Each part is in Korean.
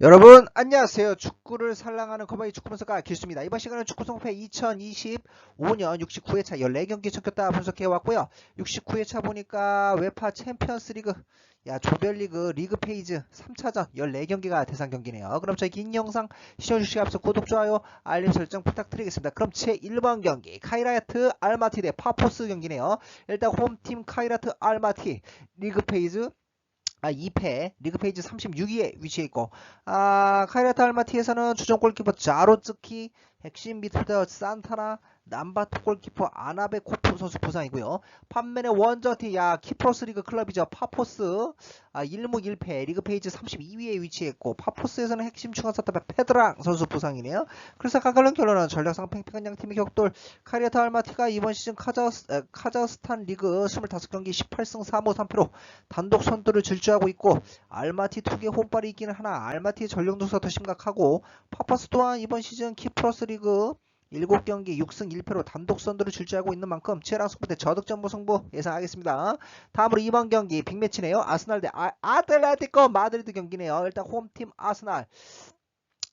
여러분 안녕하세요. 축구를 사랑하는 커버이 축구 분석가 길수입니다. 이번 시간은 축구 성패 2025년 69회차 14경기 쳤겼다 분석해 왔고요. 69회차 보니까 웨파 챔피언스 리그 야 조별리그 리그 페이즈 3차전 14경기가 대상 경기네요. 그럼 저희 긴 영상 시청해주시기 앞서 구독, 좋아요, 알림 설정 부탁드리겠습니다. 그럼 제 1번 경기 카이라트 알마티 대 파포스 경기네요. 일단 홈팀 카이라트 알마티 리그 페이즈 아, 2패 리그 페이지 36위에 위치해 있고 아, 카이라타 알마티에서는 주전 골키퍼 자로츠키 핵심 미드필더 산타나 남바토 골키퍼 아나베 코프 선수 부상이고요. 판면의 원저티 야 키프로스 리그 클럽이죠. 파포스 아, 1무 1패 리그 페이지 32위에 위치했고 파포스에서는 핵심 중앙 사탑의 페드랑 선수 부상이네요. 그래서 가까운 결론은 전략상 팽팽한 양팀의 격돌 카이라타 알마티가 이번 시즌 카자흐스, 에, 카자흐스탄 리그 25경기 18승 3무 3패로 단독 선두를 질주하고 있고 알마티 투기의 혼발이 있기는 하나 알마티의 전력 누수가 더 심각하고 파파스 또한 이번 시즌 키프로스 리그 7경기 6승 1패로 단독 선두를 질주하고 있는 만큼 치열한 승부 대 저득점 무 승부 예상하겠습니다. 다음으로 이번 경기 빅매치네요. 아스날 대 아, 아틀레티코 마드리드 경기네요. 일단 홈팀 아스날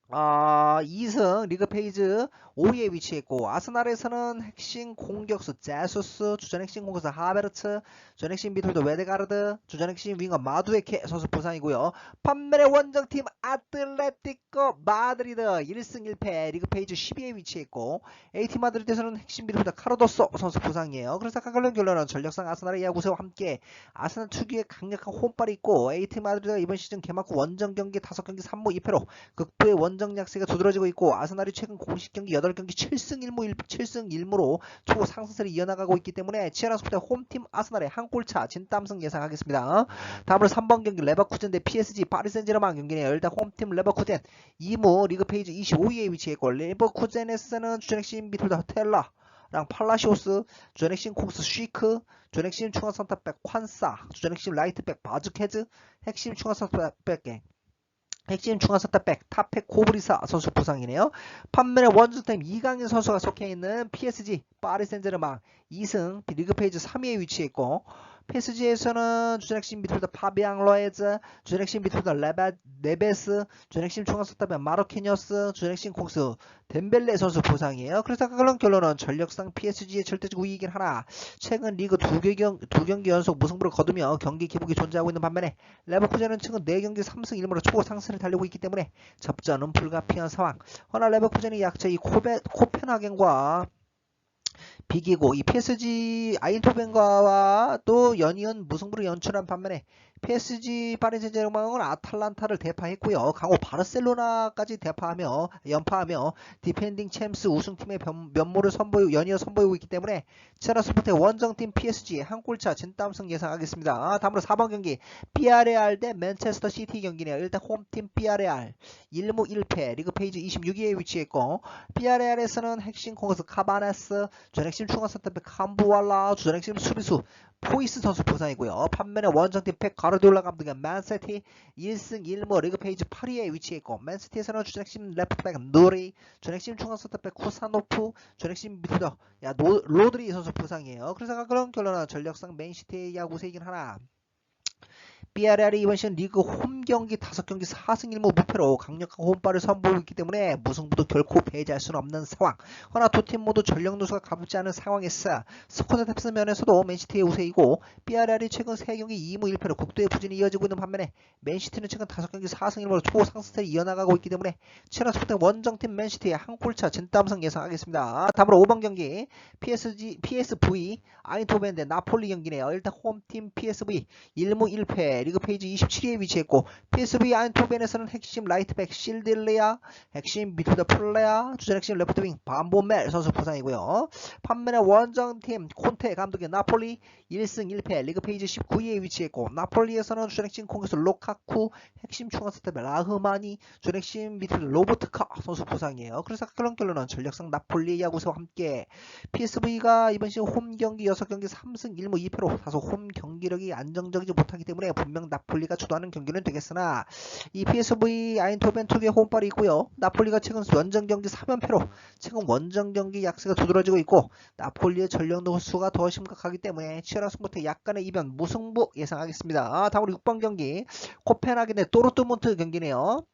아, 2승 리그 페이즈 5위에 위치했고 아스날에서는 핵심 공격수 제수스, 주전 핵심 공격수 하베르츠, 주전 핵심 미드필더 웨데가르드, 주전 핵심 윙어 마두에케 선수 부상이고요. 판멜의 원정팀 아틀레티코 마드리드 1승 1패 리그 페이지 10위에 위치했고 AT 마드리드에서는 핵심 미드필더 카르도소 선수 부상이에요. 그래서 각각론 결론은 전력상 아스날의 야구세와 함께 아스날 특유의 강력한 혼발이 있고 AT 마드리드가 이번 시즌 개막 후 원정 경기 5경기 3무 2패로 극부의 원정 약세가 두드러지고 있고 아스날이 최근 공식 경기 8경기 7승 1무 1, 7승 1무로 초 상승세를 이어나가고 있기 때문에 치열한 스포츠 홈팀 아스날의 한 골차 진땀승 예상하겠습니다. 다음으로 3번 경기 레버쿠젠 대 PSG 파리센제르맹 경기네요. 일단 홈팀 레버쿠젠 2무 리그 페이지 25위에 위치했고 레버쿠젠에서는 주전 핵심 미틀더 텔라 랑 팔라시오스, 주전핵심 콩스 쉬크, 주전핵심 중앙 선탑백 콴사, 주전핵심 라이트백 바즈케즈, 핵심 중앙 선탑백 핵심 중앙 선탑백 타페 코브리사 선수 부상이네요. 판면에 원주팀 이강인 선수가 속해 있는 PSG 파리센제르맹 2승 리그 페이지 3위에 위치했고 PSG에서는 주전핵심 미드필더 파비앙 로에즈, 주전핵심 미드필더 레베, 네베스, 주전핵심 중앙 선탑백 마르키니어스, 주전핵심 공수 덴벨레 선수 부상이에요. 그래서 그런 결론은 전력상 PSG의 절대적 우위이긴 하나 최근 리그 두, 경, 두 경기 연속 무승부를 거두며 경기 기복이 존재하고 있는 반면에 레버쿠젠은 최근 4경기 3승 1무로 초고 상승을 달리고 있기 때문에 접전은 불가피한 상황. 허나 레버쿠젠이 약체 이 코베, 코펜하겐과 비기고 이 PSG 아인토벤과와 또 연이은 무승부를 연출한 반면에 PSG 파리센제르맹은 아탈란타를 대파했고요. 강호 바르셀로나까지 대파하며 연파하며 디펜딩 챔스 우승팀의 변- 면모를 선보이고 연이어 선보이고 있기 때문에 치아라 스포트의 원정팀 PSG 한 골차 진땀승 예상하겠습니다. 다음으로 4번 경기 비아레알 대 맨체스터 시티 경기네요. 일단 홈팀 비아레알 1무 1패 리그 페이지 26위에 위치했고 비아레알에서는 핵심 공격수 카바네스, 주전핵심 중앙 선택백 캄부왈라, 주전핵심 수비수 포이스 선수 부상이고요. 반면에 원정팀 팩 가르디올라 감독의 맨시티 1승 1무 리그 페이지 8위에 위치했고 맨시티에서는 주전핵심 레프트백 누리, 주전핵심 중앙 선택백 쿠사노프, 주전핵심 미드필더 야 노, 로드리 선수 부상이에요. 그래서 그런 결론은 전력상 맨시티의 야구세이긴 하나. 비아레알이 이번 시즌 리그 홈 경기 5경기 4승 1무 무패로 강력한 홈발을 선보이고 있기 때문에 무승부도 결코 배제할 수는 없는 상황. 허나 두 팀 모두 전력 누수가 가볍지 않은 상황에서 스쿼드 탭스 면에서도 맨시티의 우세이고 비아레알이 최근 3경기 2무 1패로 국도의 부진이 이어지고 있는 반면에 맨시티는 최근 5경기 4승 1무로 초상승세를 이어나가고 있기 때문에 치열한 스포츠 원정팀 맨시티의 한 골차 진땀승 예상하겠습니다. 다음으로 5번 경기 PSG, PSV 아인토벤 대 나폴리 경기네요. 일단 홈팀 PSV 1무 1패 리그 페이지 27위에 위치했고 PSV 아인토벤에서는 핵심 라이트백 실딜레아, 핵심 미드필더 플레아, 주전 핵심 레프트윙 반보멜 선수 부상이고요. 판면에 원정팀 콘테 감독의 나폴리 1승 1패 리그 페이지 19위에 위치했고 나폴리에서는 주전 핵심 공격수 로카쿠, 핵심 중앙 스텝 라흐마니, 주전 핵심 미드필더 로보트카 선수 부상이에요. 그래서 그런 결론은 전력상 나폴리 야구세와 함께 PSV가 이번 시즌 홈 경기 6경기 3승 1무 2패로 다소 홈 경기력이 안정적이지 못하기 때문에 분명 나폴리가 주도하는 경기는 되겠으나 이 PSV 아인토벤 투의 홈발이 있고요. 나폴리가 최근 원정 경기 3연패로 최근 원정 경기 약세가 두드러지고 있고 나폴리의 전력 누수가 더 심각하기 때문에 치열한 승부터 약간의 이변 무승부 예상하겠습니다. 다음으로 6번 경기 코펜하겐 대 도르트문트 경기네요.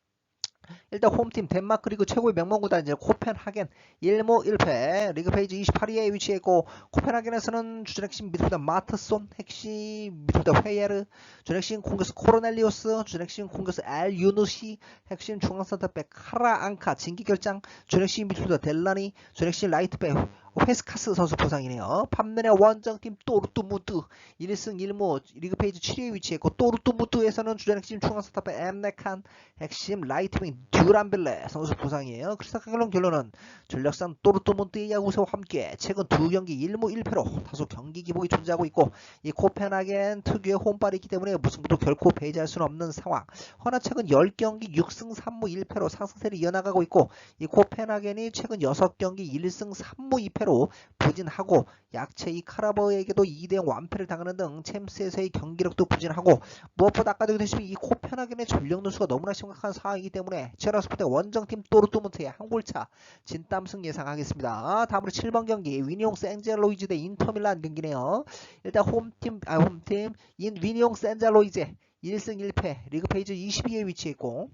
일단 홈팀 덴마크 리그 최고의 명문 구단 이제 코펜하겐 1무 1패. 리그 페이지 28위에 위치해 있고 코펜하겐에서는 주전 핵심 미드필더 마트손 핵심 미드필더 회예르 주전 핵심 공격수 코로넬리오스 주전 핵심 공격수 알 유누시 핵심 중앙 센터백 카라 앙카 진기 결장 주전 핵심 미드필더 델라니 주전 핵심 라이트백 회스카스 선수 부상이네요. 반면에 원정팀 또르뚜무뚜 1승 1무 리그 페이지 7위에 위치했고 또르뚜무뚜에서는 주전 핵심 중앙 스타백 엠네칸 핵심 라이트윙 듀란빌레 선수. 그래서 결론 결론은 전력상 또르뚜무뚜의 야구세와 함께 최근 두 경기 1무 1패로 다소 경기 기복이 존재하고 있고 이 코펜하겐 특유의 홈발이 있기 때문에 무승부도 결코 배제할 수는 없는 상황. 허나 최근 10경기 6승 3무 1패로 상승세를 이어나가고 있고 이 코펜하겐이 최근 6경기 1승 3무 2패 패로 부진하고 약체 이 카라버에게도 2대0 완패를 당하는 등 챔스에서의 경기력도 부진하고 무엇보다 아까도 얘기했듯이 이 코펜하겐의 전력 누수가 너무나 심각한 상황이기 때문에 체라스포트 원정팀 또르뚜문트의 한 골차 진땀승 예상하겠습니다. 다음으로 7번 경기 위니용 센젤로이즈 대 인터밀란 경기네요. 일단 홈팀 아 홈팀 인 위니용 센젤로이즈 1승 1패 리그 페이지 22에 위치했고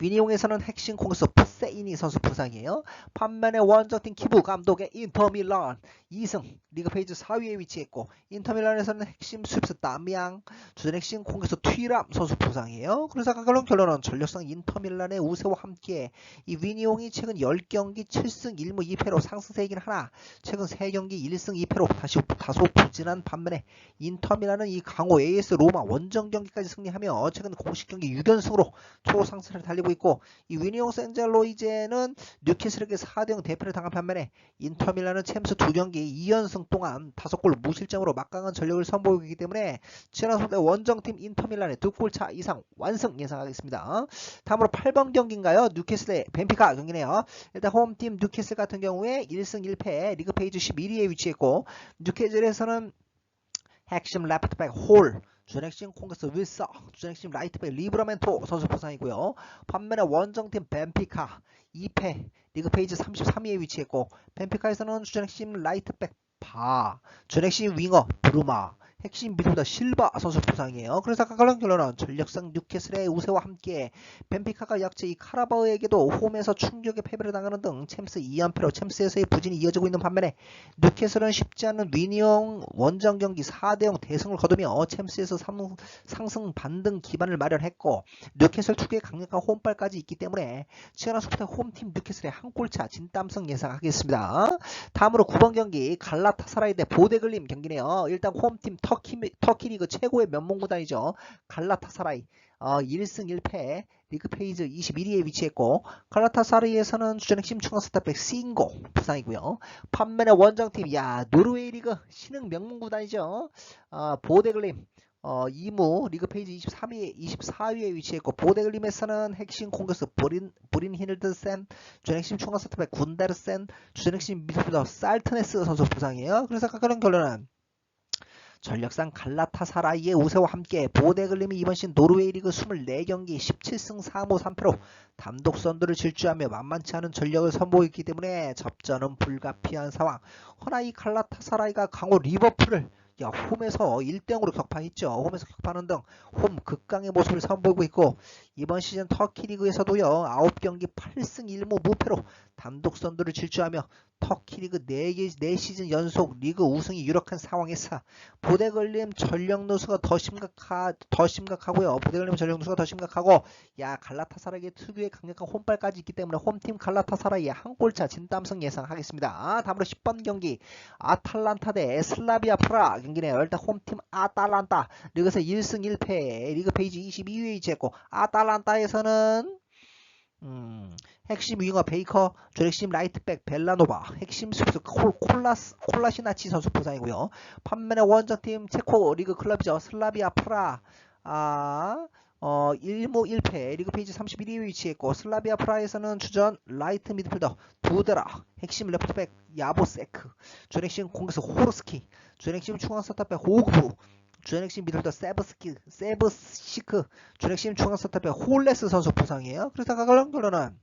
위니용에서는 핵심 공수 푸세이니 선수 부상이에요. 반면에 원정팀 키부 감독의 인터밀란 2승 리그 페이지 4위에 위치했고 인터밀란에서는 핵심 수비수 다미앙 주전 핵심 공격수 튀람 선수 부상이에요. 그래서 결론 결론은 전력상 인터밀란의 우세와 함께 이 위니용이 최근 10경기 7승 1무 2패로 상승세이긴 하나 최근 3경기 1승 2패로 다시 다소 부진한 반면에 인터밀란은 이 강호 AS 로마 원정 경기까지 승리하며 최근 공식 경기 6연승으로 초상승을 달리고 있고 이 위니용 센젤로이제는 뉴캐슬에게 4대0 대패를 당한 반면에 인터밀란은 챔스 2경기 2연승 동안 5골 무실점으로 막강한 전력을 선보이기 때문에 지난 선대 원정팀 인터밀란의 2골 차 이상 완승 예상하겠습니다. 다음으로 8번 경기인가요? 뉴캐슬 의 벤피카 경기네요. 일단 홈팀 뉴캐슬 같은 경우에 1승 1패 리그 페이지 11위에 위치했고 뉴캐슬에서는 핵심 레프트백 홀 주전핵심 콩그스 윌서, 주전핵심 라이트백 리브라멘토 선수 부상이고요. 반면에 원정팀 벤피카 2패 리그 페이지 33위에 위치했고 벤피카에서는 주전핵심 라이트백 바, 주전핵심 윙어 브루마, 핵심 미드필더 실바 선수 부상이에요. 그래서 각각은 결론은 전력상 뉴캐슬의 우세와 함께 벤피카가 약체 이 카라바오에게도 홈에서 충격의 패배를 당하는 등 챔스 2연패로 챔스에서의 부진이 이어지고 있는 반면에 뉴캐슬은 쉽지 않은 위니용 원정 경기 4대0 대승을 거두며 챔스에서 상승 반등 기반을 마련했고 뉴캐슬 특유의 강력한 홈발까지 있기 때문에 치열한 소프트 홈팀 뉴캐슬의 한 골차 진땀승 예상하겠습니다. 다음으로 9번 경기 갈라타사라이 대 보데글림 경기네요. 일단 홈팀 터키, 터키 리그 최고의 면봉구단이죠. 갈라타사라이 어, 1승 1패 리그 페이지 21위에 위치했고 갈라타사라이에서는 주전 핵심 중앙 스타백 싱고 부상이고요. 판면의 원정팀 야 노르웨이 리그 신흥 명문구단이죠. 어, 보데글림 어, 2무 리그 페이지 23위, 24위에 위치했고 보데글림에서는 핵심 공격수 브린, 브린 히늘드센, 주전핵심 중앙 스타백 군다르센, 주전핵심 미드필더 살트네스 선수 부상이에요. 그래서 각각는 결론은 전력상 갈라타사라이의 우세와 함께 보데글림이 이번 시즌 노르웨이 리그 24경기 17승 4무 3패로 단독 선두를 질주하며 만만치 않은 전력을 선보이기 때문에 접전은 불가피한 상황. 허나 이 갈라타사라이가 강호 리버풀을 야, 홈에서 1대0으로 격파했죠. 홈에서 격파하는 등 홈 극강의 모습을 선보이고 있고 이번 시즌 터키 리그에서도요. 9경기 8승 1무 무패로 단독 선두를 질주하며 터키 리그 4개, 4시즌 연속 리그 우승이 유력한 상황에서 보대걸림 전력 누수가 더 심각하, 더 심각하고요. 보대걸림 전력 누수가 더 심각하고 야 갈라타사라의 특유의 강력한 홈발까지 있기 때문에 홈팀 갈라타사라의 한 골차 진땀승 예상하겠습니다. 다음으로 10번 경기 아탈란타 대 슬라비아 프라 경기네요. 일단 홈팀 아탈란타 리그에서 1승 1패 리그 페이지 22위에 위치했고 아탈란타에서는 음, 핵심 윙어 베이커, 주핵심 라이트백 벨라노바, 핵심 수비수 콜라스, 콜라시나치 선수 부상이고요. 판면에 원정팀 체코 리그 클럽이죠. 슬라비아 프라, 아, 어, 1무 1패 리그 페이지 31위에 위치했고 슬라비아 프라에서는 주전 라이트 미드필더 두드라 핵심 레프트백 야보세크 주핵심 공격수 호르스키 주핵심 중앙 서탑백 호그부 주행핵심 미들더 세브스키, 세브시크, 주행핵심 중앙스탑의 홀레스 선수 부상이에요. 그래서 결론은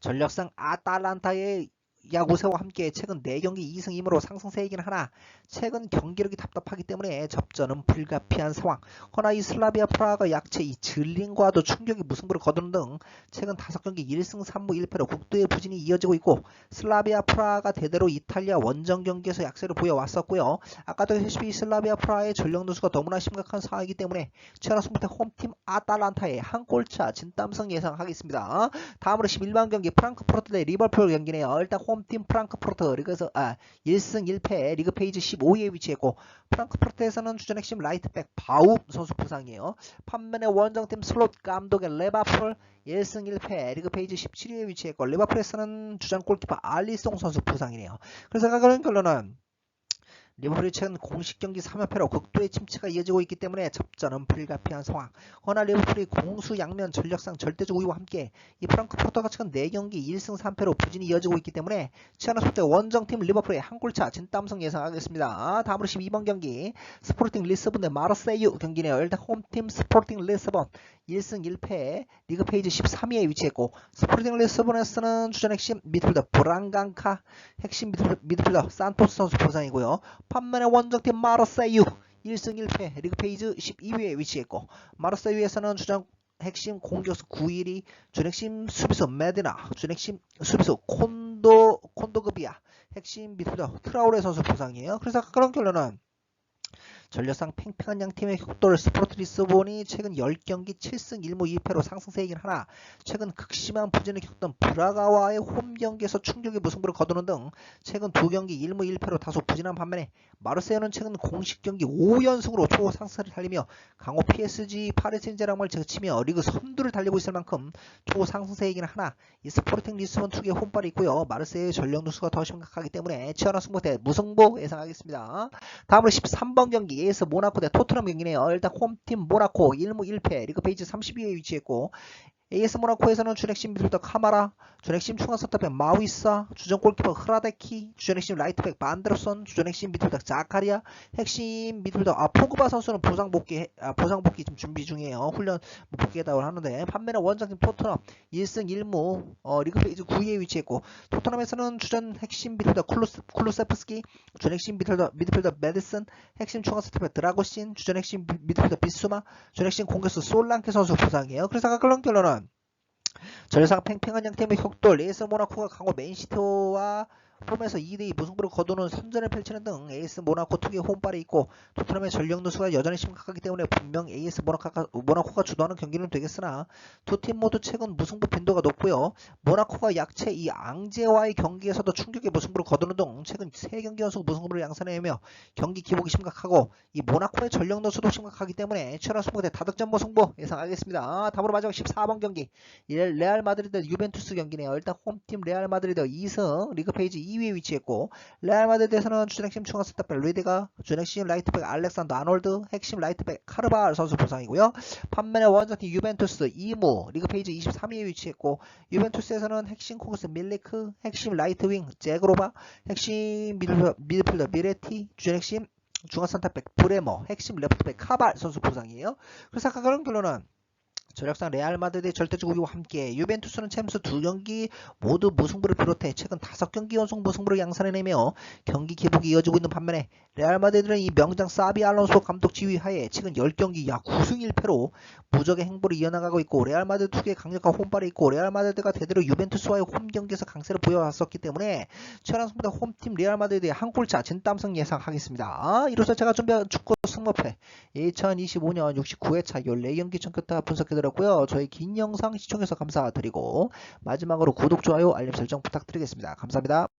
전력상 아탈란타의 야구세와 함께 최근 4경기 2승 2무로 상승세이긴 하나 최근 경기력이 답답하기 때문에 접전은 불가피한 상황. 허나 이 슬라비아 프라하가 약체 이 질린과도 충격이 무승부를 거두는 등 최근 5경기 1승 3무 1패로 국도의 부진이 이어지고 있고 슬라비아 프라하가 대대로 이탈리아 원정 경기에서 약세를 보여왔었고요. 아까도 했다시피 슬라비아 프라하의 전력 누수가 너무나 심각한 상황이기 때문에 최하나 승부대 홈팀 아탈란타의 한 골차 진땀승 예상하겠습니다. 다음으로 11번 경기 프랑크푸르트 대 리버풀 경기네요. 일단 홈팀 프랑크푸르트 리그에서 아 1승 1패 리그 페이지 15위에 위치했고 프랑크푸르트에서는 주전 핵심 라이트백 바움 선수 부상이에요. 반면에 원정팀 슬롯 감독의 레바풀 1승 1패 리그 페이지 17위에 위치했고 리버풀에서는 주전 골키퍼 알리송 선수 부상이네요. 그래서 그런 결론은 리버풀이 최근 공식 경기 3연패로 극도의 침체가 이어지고 있기 때문에 접전은 불가피한 상황. 허나 리버풀이 공수 양면 전력상 절대적 우위와 함께 이 프랑크푸르트가 최근 4경기 1승 3패로 부진이 이어지고 있기 때문에 치아나 속대 원정팀 리버풀의 한 골차 진땀성 예상하겠습니다. 다음으로 12번 경기 스포팅 리스본 대 마르세유 경기네요. 일단 홈팀 스포팅 리스본 1승 1패 리그 페이지 13위에 위치했고 스포팅 리스본에서는 주전 핵심 미드필더 브랑강카 핵심 미드필더 산토스 선수 부상이고요. 반면에 원정팀 마르세유 1승 1패 리그 페이지 12위에 위치했고 마르세유에서는 주전 핵심 공격수 9일이 준핵심 수비수 메드나 준핵심 수비수 콘도 콘도그비아 핵심 미드필더 트라우레 선수 부상이에요. 그래서 그런 결론은 전력상 팽팽한 양팀의 격돌 스포트 리스본이 최근 10경기 7승 1무 2패로 상승세이긴 하나 최근 극심한 부진을 겪던 브라가와의 홈 경기에서 충격의 무승부를 거두는 등 최근 두 경기 1무 1패로 다소 부진한 반면에 마르세유는 최근 공식 경기 5연승으로 초상승을 달리며 강호 PSG 파리센제랑을 제치며 리그 선두를 달리고 있을 만큼 초상승세이긴 하나 이 스포팅 리스본 투기의 홈발이 있고요. 마르세유의 전력 누수가 더 심각하기 때문에 치열한 승부 대 무승부 예상하겠습니다. 다음으로 13번 경기 AS 모나코 대 토트넘 경기네요. 일단 홈팀 모나코 1무 1패 리그 페이지 32위에 위치했고 AS 모나코에서는 준핵심 미들더 카마라, 준핵심 중앙서터백 마위사, 주전 골키퍼 흐라데키, 주전 핵심 라이트백 반드로선, 주전 핵심 미들더 자카리아, 핵심 미들더 아 포그바 선수는 보상 복귀 아, 보상 복귀 좀 준비 중이에요. 훈련 뭐 복귀했다고 하는데 반면에 원정팀 토트넘 1승 1무 어, 리그 페이지 9위에 위치했고 토트넘에서는 주전 핵심 미들더 쿨루스, 쿨루세프스키, 주전 핵심 미들더 미드필더 메디슨, 핵심 중앙서터백 드라고신, 주전 핵심 미- 미드필더 비수마, 주전 핵심 공격수 솔랑케 선수 부상이에요. 그래서 그런 결론은 전상 팽팽한 양팀의 격돌 에이스 모나코가 강호 맨시티와 홈에서 2대2 무승부를 거두는 선전을 펼치는 등 에이스 모나코 특유의 홈발이 있고 토트넘의 전력 누수가 여전히 심각하기 때문에 분명 에이스 모나코가, 모나코가 주도하는 경기는 되겠으나 두 팀 모두 최근 무승부 빈도가 높고요. 모나코가 약체 이 앙제와의 경기에서도 충격의 무승부를 거두는 등 최근 3경기 연속 무승부를 양산해내며 경기 기복이 심각하고 이 모나코의 전력 누수도 심각하기 때문에 치열한 승부 대 다득점 무승부 예상하겠습니다. 다음으로 마지막 14번 경기 이 레알 마드리드 유벤투스 경기네요. 일단 홈팀 레알 마드리드 2승 리그 페이지 2 위에 위치했고 레알 마드리드에서는 주전 핵심 중앙 센터백 리드가 주전 핵심 라이트백 알렉산더 아놀드 핵심 라이트백 카르발 선수 부상이고요. 반면에 원정팀 유벤투스 2무 리그 페이지 23위에 위치했고 유벤투스에서는 핵심 코스 밀리크 핵심 라이트윙 제그로바 핵심 미드필더, 미드필더 미레티 주전 핵심 중앙 센터백 브레머 핵심 레프트백 카발 선수 부상이에요. 그래서 아까 그런 결론은 전력상 레알 절대적 우위와 함께 유벤투스는 챔스 두 경기 모두 무승부를 비롯해 최근 다섯 경기 연속 무승부를 양산해내며 경기 기복이 이어지고 있는 반면에 레알 마드리드는 이 명장 사비 알론소 감독 지휘하에 최근 10경기 약 9승 1패로 무적의 행보를 이어나가고 있고 레알 마드리드 특유의 강력한 홈발이 있고 레알 마드리드가 대대로 유벤투스와의 홈 경기에서 강세를 보여왔었기 때문에 최연한 승부대 홈팀 레알 마드리드의 한 골차 진땀승 예상하겠습니다. 이로써 제가 준비한 축구 승모패 2025년 69회차 14경기 청교타 분석해 드렸고요. 저희 긴 영상 시청해서 감사드리고 마지막으로 구독, 좋아요, 알림 설정 부탁드리겠습니다. 감사합니다.